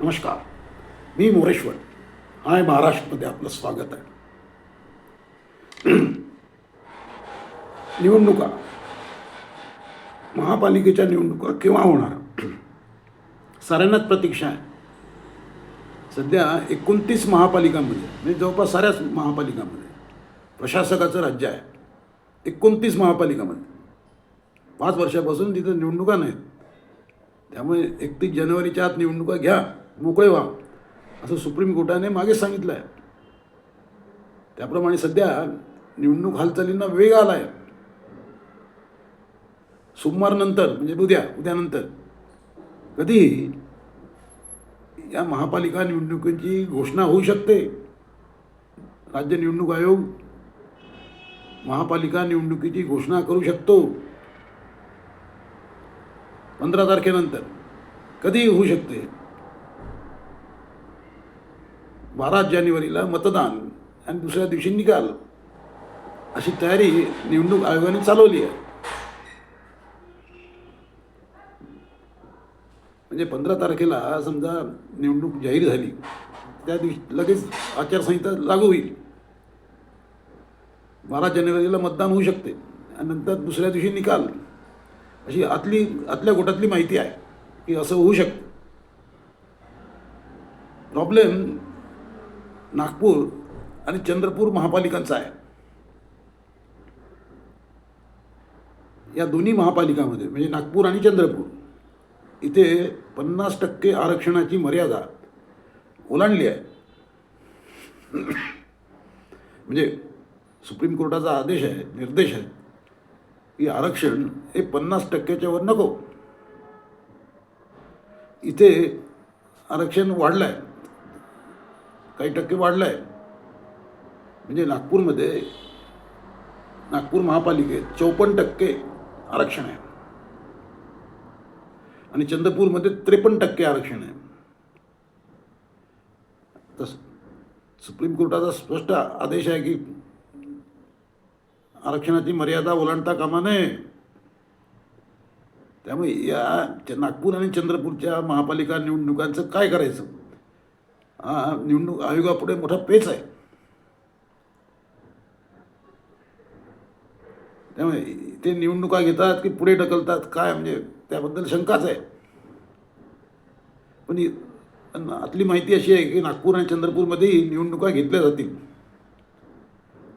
नमस्कार. मी मोरेश्वर. हाय महाराष्ट्रमध्ये आपलं स्वागत आहे. निवडणुका. महापालिकेच्या निवडणुका केव्हा होणार? साऱ्यांनाच प्रतीक्षा आहे. सध्या एकोणतीस महापालिकांमध्ये म्हणजे जवळपास साऱ्याच महापालिकांमध्ये प्रशासकाचं राज्य आहे. एकोणतीस महापालिकामध्ये. पाच वर्षापासून तिथं निवडणुका नाहीत. त्यामुळे एकतीस जानेवारीच्या आत निवडणुका घ्या. मोकळे व्हा. असं सुप्रीम कोर्टाने मागे सांगितलं आहे त्याप्रमाणे सध्या निवडणूक हालचालींना वेग आला आहे सोमवारनंतर म्हणजे उद्या उद्यानंतर कधीही या महापालिका निवडणुकीची घोषणा होऊ शकते? राज्य निवडणूक आयोग महापालिका निवडणुकीची घोषणा करू शकतो. पंधरा तारखेनंतर. कधीही होऊ शकते? बारा जानेवारीला मतदान आणि दुसऱ्या दिवशी निकाल. अशी तयारी निवडणूक आयोगाने चालवली आहे. म्हणजे पंधरा तारखेला समजा निवडणूक जाहीर झाली त्या दिवशी लगेच आचारसंहिता लागू होईल. बारा जानेवारीला मतदान होऊ शकते आणि नंतर दुसऱ्या दिवशी निकाल. अशी आतली आतल्या गोटातली माहिती आहे की असं होऊ शकतं. प्रॉब्लेम नागपूर आणि चंद्रपूर महापालिकांचा आहे. या दोन्ही महापालिकामध्ये म्हणजे नागपूर आणि चंद्रपूर इथे पन्नास टक्के आरक्षणाची मर्यादा ओलांडली आहे. म्हणजे सुप्रीम कोर्टाचा आदेश आहे निर्देश आहे की आरक्षण हे पन्नास टक्क्याच्यावर नको. इथे आरक्षण वाढलं आहे काही टक्के वाढलं आहे म्हणजे नागपूरमध्ये नागपूर महापालिकेत चौपन्न टक्के आरक्षण आहे. आणि चंद्रपूरमध्ये त्रेपन्न टक्के आरक्षण आहे. तस सुप्रीम कोर्टाचा स्पष्ट आदेश आहे की आरक्षणाची मर्यादा ओलांडता कामा नये. त्यामुळे या नागपूर आणि चंद्रपूरच्या महापालिका निवडणुकांचं काय करायचं? हा निवडणूक आयोगापुढे मोठा पेच आहे. त्यामुळे ते निवडणुका घेतात की पुढे ढकलतात काय म्हणजे त्याबद्दल शंकाच आहे. पण आतली माहिती अशी आहे की नागपूर आणि चंद्रपूरमध्येही निवडणुका घेतल्या जातील.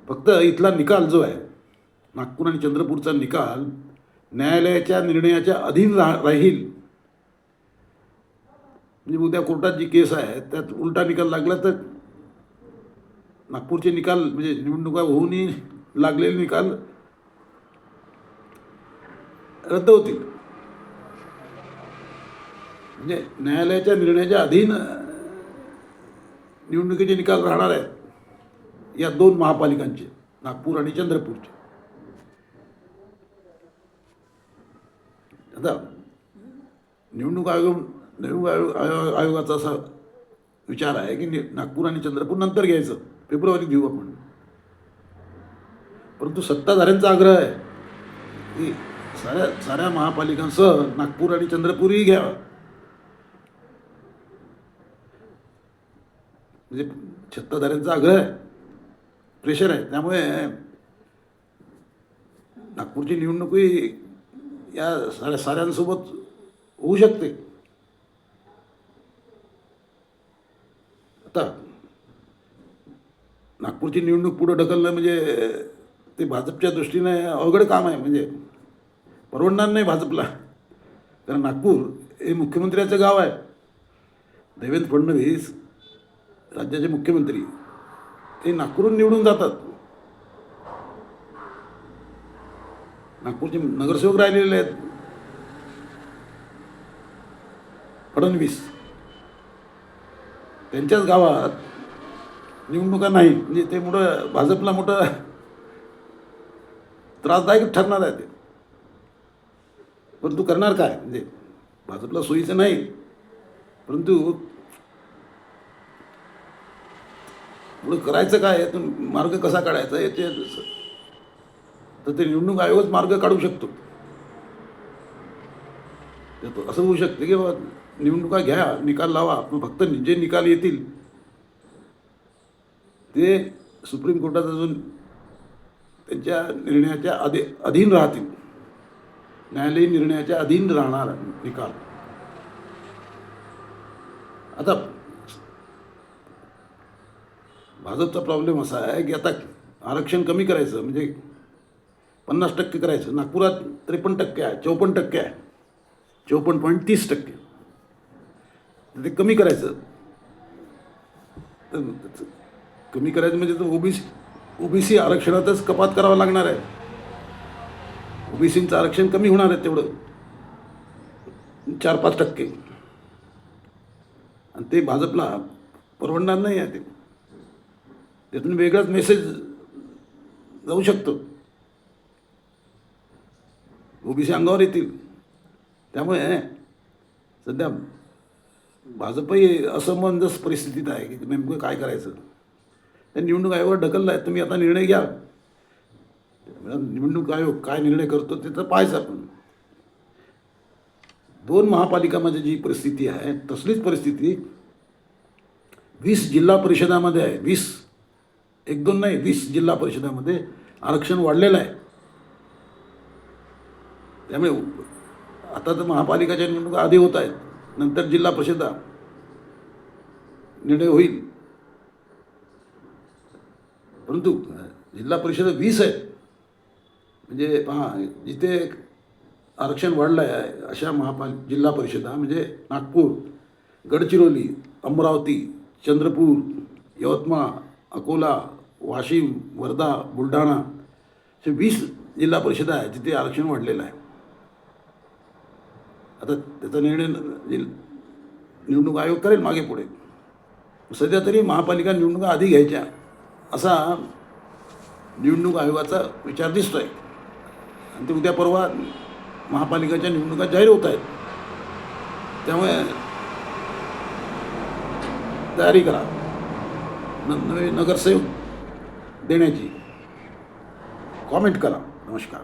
फक्त इथला निकाल जो आहे नागपूर आणि चंद्रपूरचा निकाल न्यायालयाच्या निर्णयाच्या अधीन रा राहील. म्हणजे उद्या कोर्टात जी केस आहे त्यात उलटा निकाल लागला तर नागपूरचे निकाल म्हणजे निवडणुका होऊनही लागलेले निकाल रद्द होतील. म्हणजे न्यायालयाच्या निर्णयाच्या अधीन निवडणुकीचे निकाल राहणार आहेत या दोन महापालिकांचे नागपूर आणि चंद्रपूरचे. आता निवडणूक आयोग निवडणूक आयोग आयो- आयोगाचा असा विचार आहे की नागपूर आणि चंद्रपूर नंतर घ्यायचं. फेब्रुवारीत घेऊ आपण. परंतु सत्ताधाऱ्यांचा आग्रह आहे की साऱ्या साऱ्या महापालिकांसह नागपूर आणि चंद्रपूरही घ्यावं. म्हणजे सत्ताधाऱ्यांचा आग्रह आहे. प्रेशर आहे. त्यामुळे नागपूरची निवडणूकही या साऱ्या साऱ्यांसोबत होऊ शकते. आता नागपूरची निवडणूक पुढं ढकलणं म्हणजे ते भाजपच्या दृष्टीने अवघड काम आहे. म्हणजे परवडणार नाही भाजपला. कारण नागपूर हे मुख्यमंत्र्याचं गाव आहे. देवेंद्र फडणवीस राज्याचे मुख्यमंत्री. ते नागपूरहून निवडून जातात. नागपूरचे नगरसेवक राहिलेले आहेत. फडणवीस. त्यांच्याच गावात निवडणुका नाही. म्हणजे ते मोठं भाजपला मोठं त्रासदायक ठरणार आहे ते. परंतु करणार काय? म्हणजे भाजपला सोयीचं नाही. परंतु पुढं करायचं काय? यातून मार्ग कसा काढायचा? याचे तर ते निवडणूक आयोगच मार्ग काढू शकतो. तर असं होऊ शकते की बाबा निवडणुका घ्या निकाल लावा. मग फक्त जे निकाल येतील ते सुप्रीम कोर्टात अजून त्यांच्या निर्णयाच्या अधी अधीन राहतील. न्यायालयीन निर्णयाच्या अधीन राहणार निकाल. आता भाजपचा प्रॉब्लेम असा आहे की आता आरक्षण कमी करायचं म्हणजे पन्नास टक्के करायचं. नागपुरात त्रेपन्न टक्के आहे चौपन्न टक्के आहे. चौपन्न पॉईंट तीस टक्के. ते कमी करायचं. तर कमी करायचं म्हणजे तर ओबीसी ओबीसी आरक्षणातच कपात करावं लागणार आहे. ओबीसीचं आरक्षण कमी होणार आहे तेवढं. चार पाच टक्के. आणि ते भाजपला परवडणार नाही आहे ते. त्यातून वेगळाच मेसेज जाऊ शकतो. ओबीसी अंगावर येतील. त्यामुळे सध्या भाजपही असमंजस परिस्थितीत आहे की नेमकं काय करायचं? त्या निवडणूक आयोगावर ढकललं आहे. तुम्ही आता निर्णय घ्या. निवडणूक आयोग काय निर्णय करतो ते तर पाहायचं आपण. दोन महापालिकामध्ये जी परिस्थिती आहे तसलीच परिस्थिती वीस जिल्हा परिषदामध्ये आहे. वीस. एक दोन नाही वीस जिल्हा परिषदामध्ये आरक्षण वाढलेलं आहे. त्यामुळे आता तर महापालिकाच्या निवडणुका आधी होत आहेत. नंतर जिल्हा परिषदा निर्णय होईल. परंतु जिल्हा परिषद वीस आहेत म्हणजे पहा जिथे आरक्षण वाढलं आहे अशा महापाल जिल्हा परिषदा म्हणजे नागपूर गडचिरोली अमरावती चंद्रपूर यवतमाळ अकोला वाशिम वर्धा बुलढाणा असे वीस जिल्हा परिषदा आहे जिथे आरक्षण वाढलेलं आहे. आता त्याचा निर्णय म्हणजे निवडणूक आयोग करेल मागे पुढे. सध्या तरी महापालिका निवडणुका आधी घ्यायच्या असा निवडणूक आयोगाचा विचार दिसतोय. आणि ते उद्या परवा महापालिकाच्या निवडणुका जाहीर होत आहेत. त्यामुळे तयारी करा. न नवे नगरसेवक देण्याची. कॉमेंट करा. नमस्कार.